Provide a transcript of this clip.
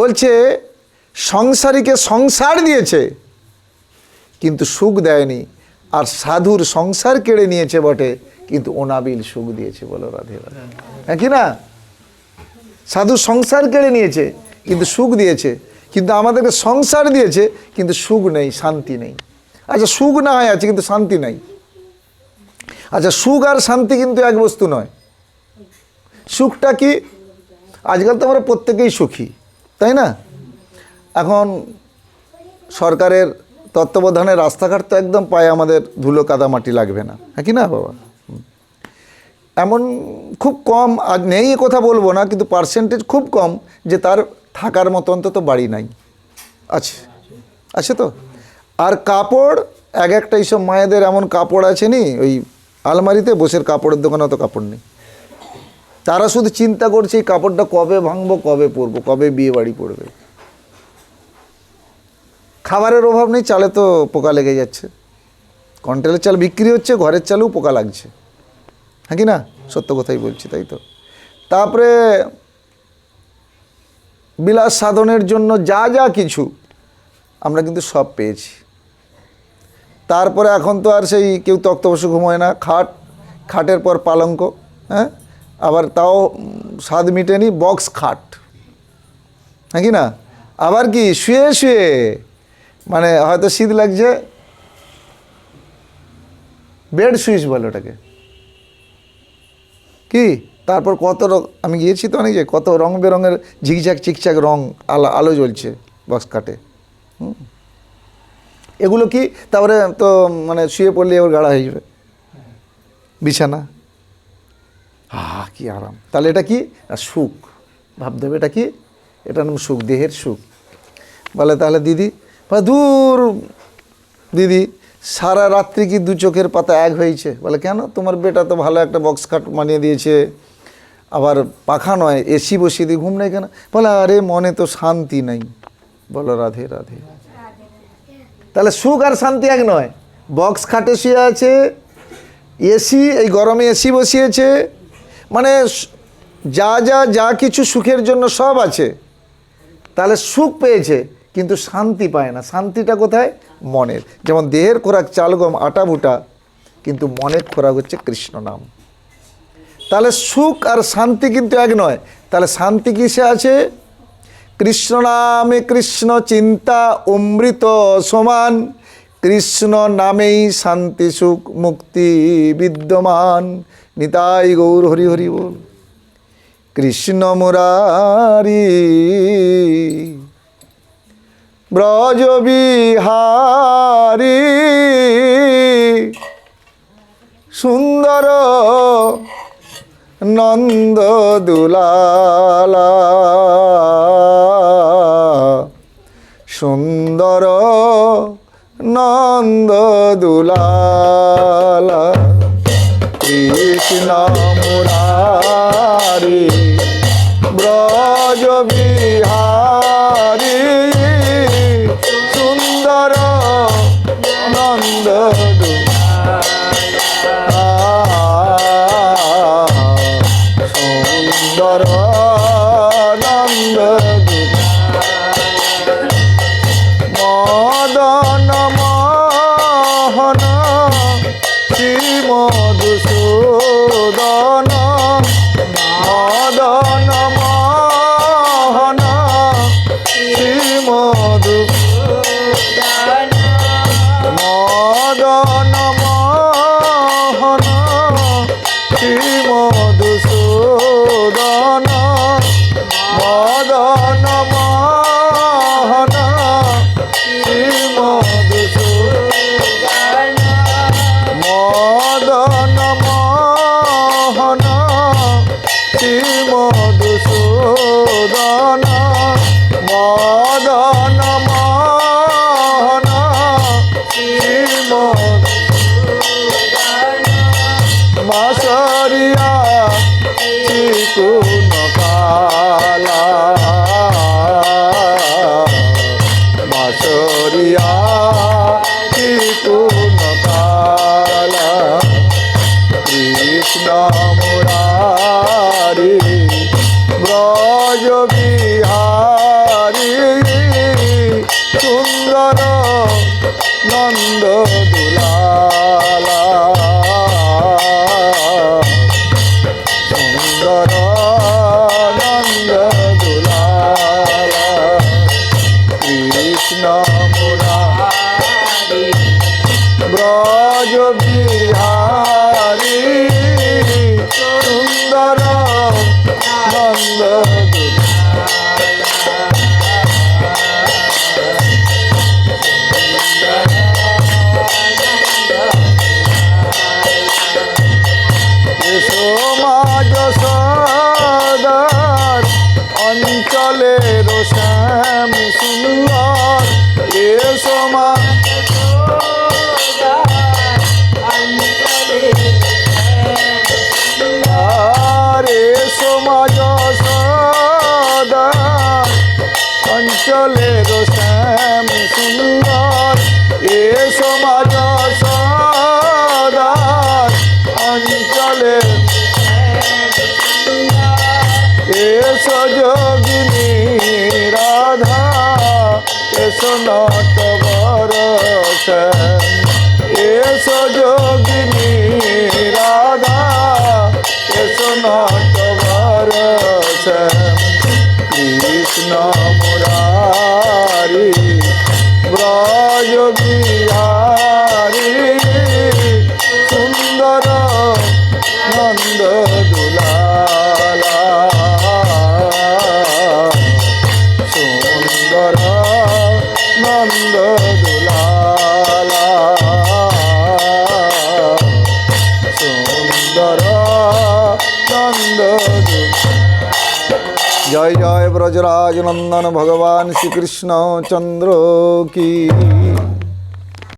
বলছে, সংসারীকে সংসার দিয়েছে, কিন্তু সুখ দেয়নি। আর সাধুর সংসার কেড়ে নিয়েছে বটে, কিন্তু অনাবিল সুখ দিয়েছে বলো রাধে হ্যাঁ কি না? সাধু সংসার কেড়ে নিয়েছে, কিন্তু সুখ দিয়েছে। কিন্তু আমাদেরকে সংসার দিয়েছে, কিন্তু সুখ নেই, শান্তি নেই। আচ্ছা সুখ না হয় আছে, কিন্তু শান্তি নাই। আচ্ছা সুখ আর শান্তি কিন্তু এক বস্তু নয়। সুখটা কি? আজকাল তো আমরা প্রত্যেকেই সুখী। তাই না? এখন সরকারের তত্ত্বাবধানে রাস্তাঘাট তো একদম পায়ে আমাদের ধুলো কাদা মাটি লাগবে না। হ্যাঁ কি না বাবা। এমন খুব কম আজ নেই কথা বলব না, কিন্তু পার্সেন্টেজ খুব কম যে তার থাকার মতো অন্তত বাড়ি নাই। আছে আছে তো? আর কাপড়, এক একটা এইসব মায়েদের এমন কাপড় আছে নি, ওই আলমারিতে বসের কাপড়ের দোকানে অত কাপড় নেই। তারা শুধু চিন্তা করছে এই কাপড়টা কবে ভাঙবো, কবে পরবো, কবে বিয়ে বাড়ি পড়বে খাবারের অভাব নেই, চালে তো পোকা লেগে যাচ্ছে। কন্টেলের চাল বিক্রি হচ্ছে, ঘরের চালেও পোকা লাগছে। হ্যাঁ কি না? সত্য কথাই বলছি, তাই তো। তারপরে বিলাস সাধনের জন্য যা যা কিছু আমরা কিন্তু সব পেয়েছি। তারপরে এখন তো আর সেই কেউ তক্ত বসে ঘুমোয় না, খাট, খাটের পর পালঙ্ক হ্যাঁ? আবার তাও স্বাদ মিটেনি বক্স খাট। হ্যাঁ কি না? আবার কি? শুয়ে শুয়ে। মানে হয়তো শীত লাগছে। বেড সুইচ বলে ওটাকে। কি? তারপর কত আমি গিয়েছি তো অনেক কত রং বেরঙের ঝিকঝাক, চিকচাক রং, আলো আলো জ্বলছে বক্স কাটে। এগুলো কি? তারপরে তো মানে শুয়ে পড়লে এবার গাড়া হয়ে যাবে। বিছানা। আহ কি আরাম। তাহলে এটা কি? সুখ। ভাবতে হবে এটা কি? এটা নাম সুখ দেহের সুখ। বলে তাহলে দিদি বলে, দূর দিদি সারা রাত্রি কি দু চোখের পাতা এক হয়েছে? বলে কেন? তোমার বেটা তো ভালো একটা বক্স খাট বানিয়ে দিয়েছে। আবার পাখা নয় এসি বসিয়ে দিয়ে ঘুম নেই কেন? বলে আরে মনে তো শান্তি নাই। বলো রাধে রাধে। তাহলে সুখ আর শান্তি এক নয়। বক্স খাটে শুয়ে আছে এসি এই গরমে এসি বসিয়েছে। মানে যা যা যা কিছু সুখের জন্য সব আছে, তাহলে সুখ পেয়েছে, কিন্তু শান্তি পায় না। শান্তিটা কোথায়? মনের। যেমন দেহের খোরাক চাল গম আটা ভুটা, কিন্তু মনের খোরাক হচ্ছে কৃষ্ণ নাম। তাহলে সুখ আর শান্তি কিন্তু এক নয়। তাহলে শান্তি কিসে আছে? কৃষ্ণ নামে কৃষ্ণ চিন্তা, অমৃত সমান। কৃষ্ণ নামেই শান্তি, সুখ, মুক্তি বিদ্যমান। নিতাই গৌর হরি হরি বল। কৃষ্ণ মুরারি। ব্রজ বিহারি। সুন্দর নন্দ দুলালা। সুন্দর নন্দ দুলালা কৃষ্ণ মুরারি। মদন মহন মধুসূদন মদন মহন মধুসূদন করিয়া চিকুন কালা বিহারী সুন্দর নন্দ অঞ্চলের শ্যাম সুন্দর। এ সমাজ সদা অঞ্চলের এস যোগিনী রাধা। এস নটবর শ্যাম। এস যোগিনী রাধা। এস নটবর শ্যাম। কৃষ্ণ বিহারি সুন্দর নন্দ দুলালা, সুন্দর নন্দ দুলালা, সুন্দর নন্দ জয় জয় ব্রজরাজ নন্দন ভগবান শ্রীকৃষ্ণ চন্দ্র কি।